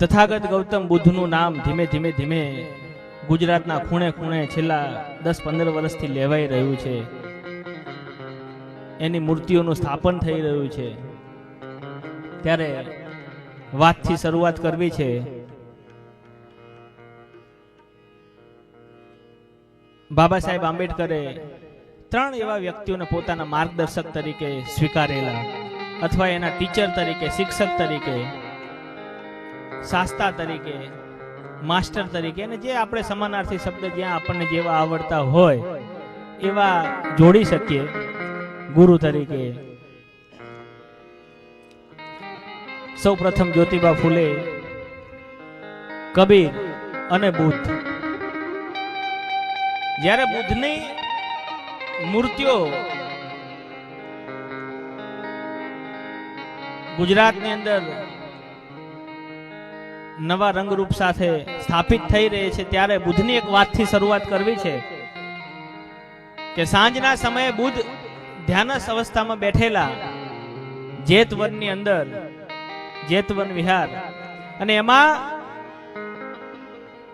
તથાગત ગૌતમ બુદ્ધનું નામ ધીમે ધીમે ધીમે ગુજરાતના ખૂણે ખૂણે છેલ્લા દસ પંદર વર્ષથી લેવાઈ રહ્યું છે. એની મૂર્તિઓનું સ્થાપન થઈ રહ્યું છે. ત્યારે વાતથી શરૂઆત કરવી છે. બાબા સાહેબ આંબેડકરે ત્રણ એવા વ્યક્તિઓને પોતાના માર્ગદર્શક તરીકે સ્વીકારેલા અથવા એના ટીચર તરીકે, શિક્ષક તરીકે શાસ્તા તરીકે, માસ્ટર તરીકે અને જે આપણે સમાનાર્થી શબ્દ જ્યાં આપણને જેવા આવડતા હોય, એવા જોડી શકીએ. ગુરુ તરીકે. સૌ પ્રથમ જ્યોતિબા ફૂલે, કબીર અને બુદ્ધ. જ્યારે બુદ્ધની મૂર્તિઓ ગુજરાતની અંદર નવા રંગરૂપ સાથે સ્થાપિત થઈ રહી છે ત્યારે બુદ્ધની એક વાતથી શરૂઆત કરવી છે કે સાંજના સમયે બુદ્ધ ધ્યાનસ અવસ્થામાં બેઠેલા જેતવનની અંદર, જેતવન વિહાર અને એમાં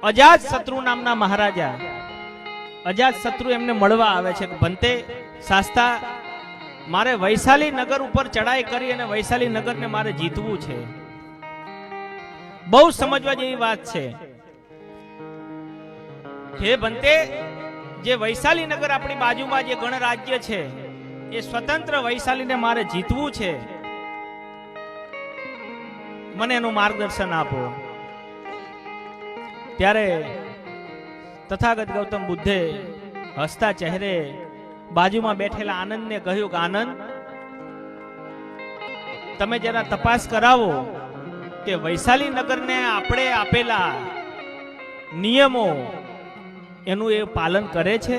અજાત શત્રુ નામના મહારાજા, અજાત શત્રુ એમને મળવા આવે છે ભંતે શાસ્તા મારે વૈશાલી નગર ઉપર ચડાઈ કરી અને વૈશાલી નગરને મારે જીતવું છે. બહુ સમજવા જેવી વાત છે. હે ભંતે, જે વૈશાલી નગર આપણી બાજુમાં જે ગણરાજ્ય છે, એ સ્વતંત્ર વૈશાલીને મારે જીતવું છે. મને એનું માર્ગદર્શન આપો. ત્યારે તથાગત ગૌતમ બુદ્ધે હસતા ચહેરે બાજુમાં બેઠેલા આનંદને કહ્યું કે, આનંદ, તમે જરા તપાસ કરાવો કે વૈશાલી નગરને આપણે આપેલા નિયમો એનું એ પાલન કરે છે?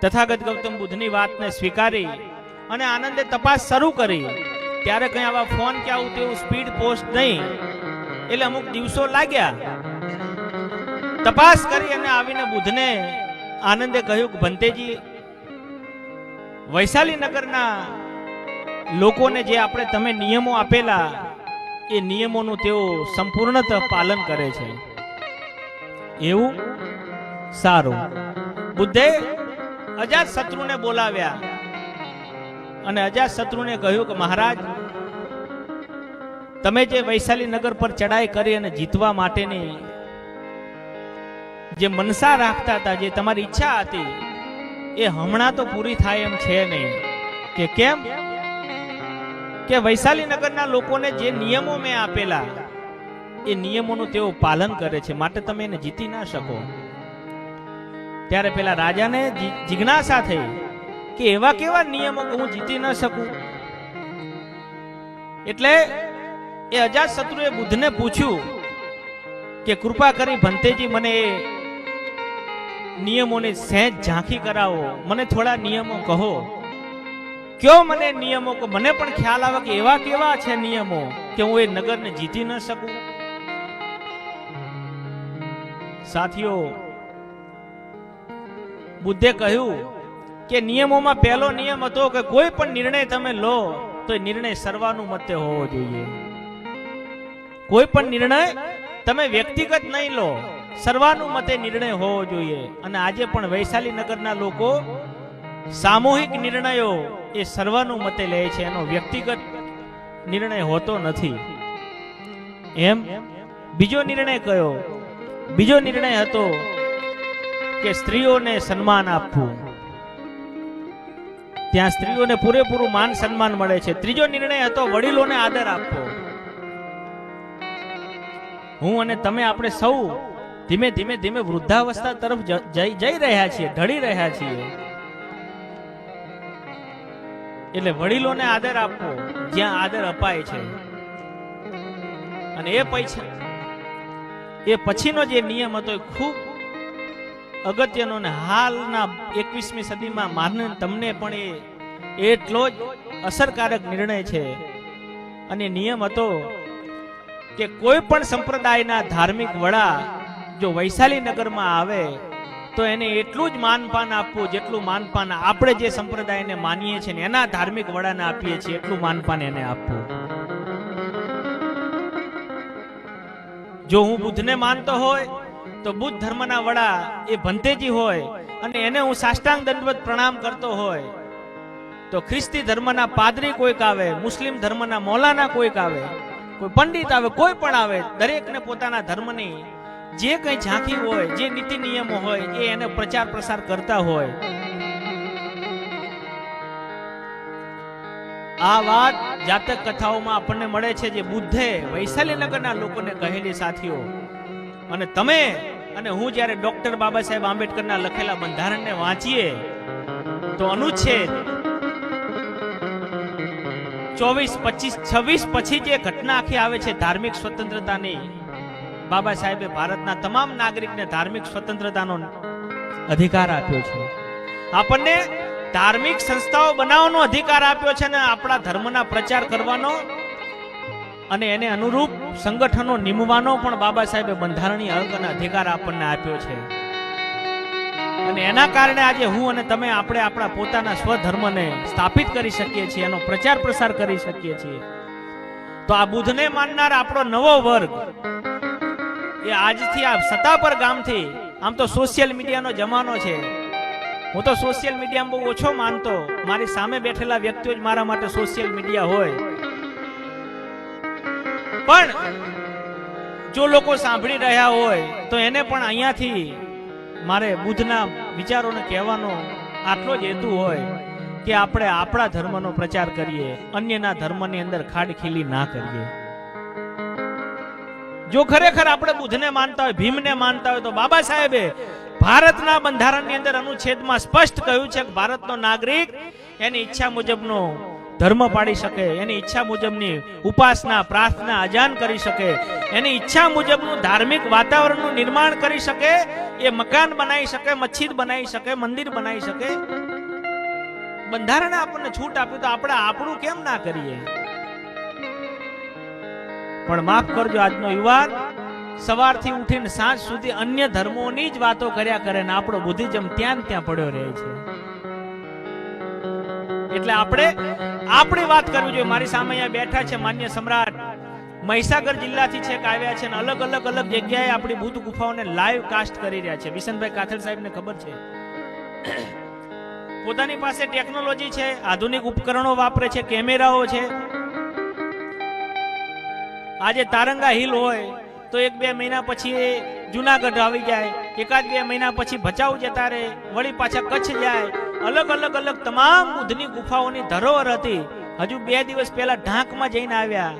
તથાગત ગૌતમ બુદ્ધની વાતને સ્વીકારી અને આનંદે તપાસ શરૂ કરી. ત્યારે કઈ આવા ફોન કે આવું તેવું સ્પીડ પોસ્ટ નહીં. એટલે અમુક દિવસો લાગ્યા. તપાસ કરી અને આવીને બુદ્ધને આનંદે કહ્યું કે ભંતેજી વૈશાલી નગરના લોકોને જે આપણે તમે નિયમો આપેલા, એ નિયમોનું તેઓ સંપૂર્ણત પાલન કરે છે. એવું? સારું. બુદ્ધે અજાત શત્રુને બોલાવ્યા અને અજાત શત્રુને કહ્યું કે મહારાજ, તમે જે વૈશાલી નગર પર ચડાઈ કરી અને જીતવા માટેની જે મનસા રાખતા હતા, જે તમારી ઈચ્છા હતી, એ હમણાં તો પૂરી થાય એમ છે નહીં. કે કેમ? કે વૈશાલી નગરના લોકોને જે નિયમો મેં આપેલા, એ નિયમોનું તેઓ પાલન કરે છે. માટે તમે એને જીતી ના શકો. ત્યારે પેલા રાજાને જિજ્ઞાસા થઈ કે એવા કેવા નિયમો હું જીતી ન શકું? એટલે એ અજાત શત્રુએ બુદ્ધને પૂછ્યું કે કૃપા કરી ભંતેજી મને એ નિયમોને સહેજ ઝાંખી કરાવો. મને થોડા નિયમો કહો. કયો મને નિયમો કે? મને પણ ખ્યાલ આવે કે એવા કેવા છે નિયમો કે હું એ નગરને જીતી ન શકું? સાથીઓ, બુદ્ધે કહ્યું કે નિયમોમાં પહેલો નિયમ હતો કે કોઈ પણ નિર્ણય તમે લો, તો એ નિર્ણય સર્વાનુમતે હોવો જોઈએ. કોઈ પણ નિર્ણય તમે વ્યક્તિગત નહીં લો, સર્વાનુમતે નિર્ણય હોવો જોઈએ. અને આજે પણ વૈશાલી નગરના લોકો સામૂહિક નિર્ણયો એ સર્વાનુમતે લે છે, એનો વ્યક્તિગત નિર્ણય હોતો નથી. એમ બીજો નિર્ણય કયો? બીજો નિર્ણય હતો કે સ્ત્રીઓને સન્માન આપવું. ત્યાં સ્ત્રીઓને પૂરેપૂરું માન સન્માન મળે છે. ત્રીજો નિર્ણય હતો વડીલોને આદર આપવો. હું અને તમે આપણે સૌ ધીમે ધીમે ધીમે વૃદ્ધાવસ્થા તરફ જઈ રહ્યા છીએ, ઢળી રહ્યા છીએ. એટલે વડીલોને આદર આપવો જ્યાં આદર અપાય છે. અને એ પૈસા એ પછીનો જે નિયમ હતો એ ખૂબ અગત્યનો ને હાલના એકવીસમી સદીમાં માનવ તમને પણ એ એટલો જ અસરકારક નિર્ણય છે. અને નિયમ હતો કે કોઈ પણ સંપ્રદાયના ધાર્મિક વડા જો વૈશાલી નગરમાં આવે તો એને એટલું જ માનપાન આપવું જેટલું માનપાન આપણે જે સંપ્રદાયને માનીએ છીએ એના ધાર્મિક વડાને આપીએ છીએ, એટલું માનપાન એને આપવું. જો હું બુદ્ધને માનતો હોય, તો બુદ્ધ ધર્મના વડા એ ભંતેજી હોય અને એને હું સાષ્ટાંગ દંડવત પ્રણામ કરતો હોય, તો ખ્રિસ્તી ધર્મના પાદરી કોઈક આવે, મુસ્લિમ ધર્મના મોલાના કોઈક આવે, કોઈ પંડિત આવે, કોઈ પણ આવે, દરેકને પોતાના ધર્મની જે કંઈ ઝાંખી હોય, જે નીતિ નિયમો હોય, એ એને પ્રચાર પ્રસાર કરતા હોય. આ વાત જાતક કથાઓમાં આપણને મળે છે જે બુદ્ધે વૈશાલીનગરના લોકોને કહેલી સાથીઓ. અને તમે, અને હું જ્યારે ડોક્ટર બાબા સાહેબ આંબેડકરના લખેલા બંધારણને વાંચીએ, તો અનુચ્છેદ ચોવીસ, પચીસ, છવ્વીસ પછી જે ઘટના આખી આવે છે ધાર્મિક સ્વતંત્રતાની બાબા સાહેબે ભારતના તમામ નાગરિકને ધાર્મિક સ્વતંત્રતાનો અધિકાર આપ્યો છે. આપણને ધાર્મિક સંસ્થાઓ બનાવવાનો અધિકાર આપ્યો છે ને આપણા ધર્મના પ્રચાર કરવાનો અને એને અનુરૂપ સંગઠનો નિમવાનો પણ બાબા સાહેબે બંધારણીય હક અને અધિકાર આપણને આપ્યો છે. અને એના કારણે આજે હું અને તમે આપણે આપણા પોતાના સ્વધર્મને સ્થાપિત કરી શકીએ છીએ, એનો પ્રચાર પ્રસાર કરી શકીએ છીએ. તો આ બુદ્ધને માનનાર આપણો નવો વર્ગ એ આજથી આ સત્તાપર ગામથી, આમ તો સોશિયલ મીડિયાનો જમાનો છે. હું તો સોશિયલ મીડિયામાં બહુ ઓછો માનતો. મારી સામે બેઠેલા વ્યક્તિઓ જ મારા માટે સોશિયલ મીડિયા હોય. પણ જો લોકો સાંભળી રહ્યા હોય, તો એને પણ અહીંયાથી મારે બુદ્ધના વિચારોને કહેવાનો આટલો જ હેતુ હોય કે આપણે આપણા ધર્મનો પ્રચાર કરીએ, અન્યના ધર્મની અંદર ખાડખીલી ના કરીએ. જો ખરેખર આપણે બુદ્ધને માનતા હોય, ભીમને માનતા હોય, તો બાબા સાહેબે ભારતના બંધારણની અંદર અનુચ્છેદમાં સ્પષ્ટ કહ્યું છે કે ભારતનો નાગરિક એની ઈચ્છા મુજબનો ધર્મ પાડી શકે, એની ઈચ્છા મુજબની ઉપાસના, પ્રાર્થના, અજાન કરી શકે, એની ઈચ્છા મુજબનું ધાર્મિક વાતાવરણનું નિર્માણ કરી શકે, એ મકાન બનાવી શકે, મસ્જિદ બનાવી શકે, મંદિર બનાવી શકે. બંધારણે આપણને છૂટ આપ્યું તો આપણે આપણું કેમ ના કરીએ? પણ માફ કરજો આજનો યુવાન, સવારથી ઉઠીને સાંજ સુધી અન્ય ધર્મોની જ વાતો કર્યા કરે ને આપણો બુદ્ધિજમ ત્યાં ત્યાં પડ્યો રહે છે. એટલે આપણે, આપણી વાત કરવી જોઈએ. મારી સામે અહીંયા બેઠા છે માન્ય સમ્રાટ. મહીસાગર જિલ્લાથી છેક આવ્યા છે અને અલગ અલગ અલગ જગ્યાએ આપણી બુદ્ધ ગુફાઓને લાઈવ કાસ્ટ કરી રહ્યા છે. વિશનભાઈ કાથલ સાહેબને ખબર છે? પોતાની પાસે ટેકનોલોજી છે, આધુનિક ઉપકરણો વાપરે છે, કેમેરાઓ છે. આજે તારંગા હિલ હોય તો એક બે મહિના પછી એ જુનાગઢ આવી જાય, એકાદ બે મહિના પછી ભચાઉ જતા રહે, વળી પાછા કચ્છ જાય. અલગ અલગ અલગ તમામ બુદ્ધની ગુફાઓની ધરોહર હતી. હજુ બે દિવસ પહેલા ઢાંકમાં જઈને આવ્યા.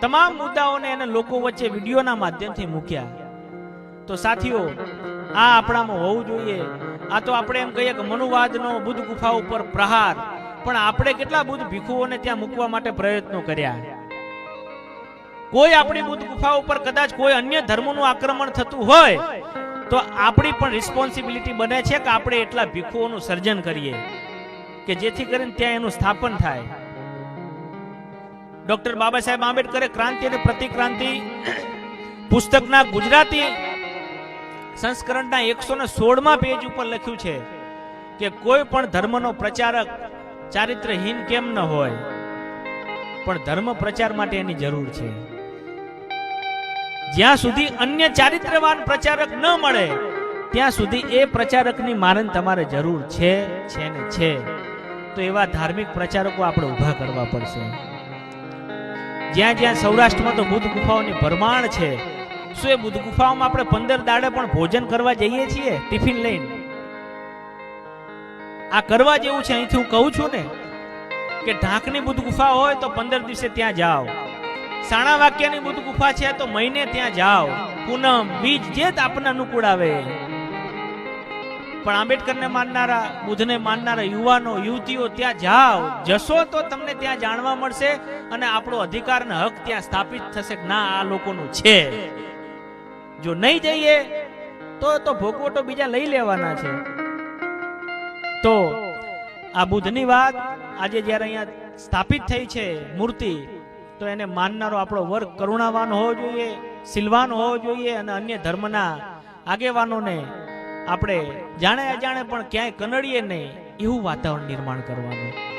તમામ મુદ્દાઓને એને લોકો વચ્ચે વિડીયોના માધ્યમથી મૂક્યા. તો સાથીઓ, આ આપણામાં હોવું જોઈએ. આ તો આપણે એમ કહીએ કે મનુવાદનો બુદ્ધ ગુફા ઉપર પ્રહાર. પણ આપણે કેટલા બુદ્ધ ભીખુઓને ત્યાં મૂકવા માટે પ્રયત્નો કર્યા? કોઈ આપણી બુદ્ધ ગુફા ઉપર કદાચ કોઈ અન્ય ધર્મનું આક્રમણ થતું હોય, તો આપણી પણ રિસ્પોન્સિબિલિટી બને છે કે આપણે એટલા ભીખુઓનું સર્જન કરીએ, કે જેથી કરીને ત્યાં એનું સ્થાપન થાય. ડોક્ટર બાબા સાહેબ આંબેડકરે ક્રાંતિ અને પ્રતિક્રાંતિ પુસ્તકના ગુજરાતી સંસ્કરણના એકસો ને સોળમાં પેજ ઉપર લખ્યું છે કે કોઈ પણ ધર્મનો પ્રચારક ચારિત્રહીન કેમ ન હોય, પણ ધર્મ પ્રચાર માટે એની જરૂર છે. જ્યાં સુધી અન્ય ચારિત્રવાન પ્રચારક ન મળે, ત્યાં સુધી એ પ્રચારકની મારણ તમારે જરૂર છે છે ને છે. તો એવા ધાર્મિક પ્રચારકો આપણે ઊભા કરવા પડશે. જ્યાં જ્યાં સૌરાષ્ટ્રમાં તો બુદ્ધ ગુફાઓની ભરમાણ છે, શું એ બુદ્ધ ગુફાઓમાં આપણે પંદર દાડે પણ ભોજન કરવા જઈએ છીએ? ટિફિન લઈને. આ કરવા જેવું છે અહીંથી હું કહું છું ને, કે ઢાંકની બુદ્ધ ગુફા હોય તો પંદર દિવસે ત્યાં જાઓ. સાણા વાક્યની બુદ્ધ ગુફા છે, તો મહિને ત્યાં જાઓ. પૂનમ, બીજ જે આપણને અનુકૂળ આવે. પણ આંબેડકરને માનનારા, બુદ્ધને માનનારા યુવાનો, યુવતીઓ ત્યાં જાઓ. જશો તો તમને ત્યાં જાણવા મળશે અને આપણો અધિકાર અને હક ત્યાં સ્થાપિત થશે. ના, આ લોકોનું છે. જો નહીં જઈએ, તો તો ભોગવટો બીજા લઈ લેવાના છે. તો આ બુદ્ધની વાત આજે જ્યારે અહીંયા સ્થાપિત થઈ છે, મૂર્તિ તો એને માનનારો આપણો વર્ગ કરુણાવાન હોવો જોઈએ સિલવાન હોવો જોઈએ અને અન્ય ધર્મના આગેવાનોને આપણે જાણે અજાણે પણ ક્યાંય કનડીએ નહીં, એવું વાતાવરણ નિર્માણ કરવાનું.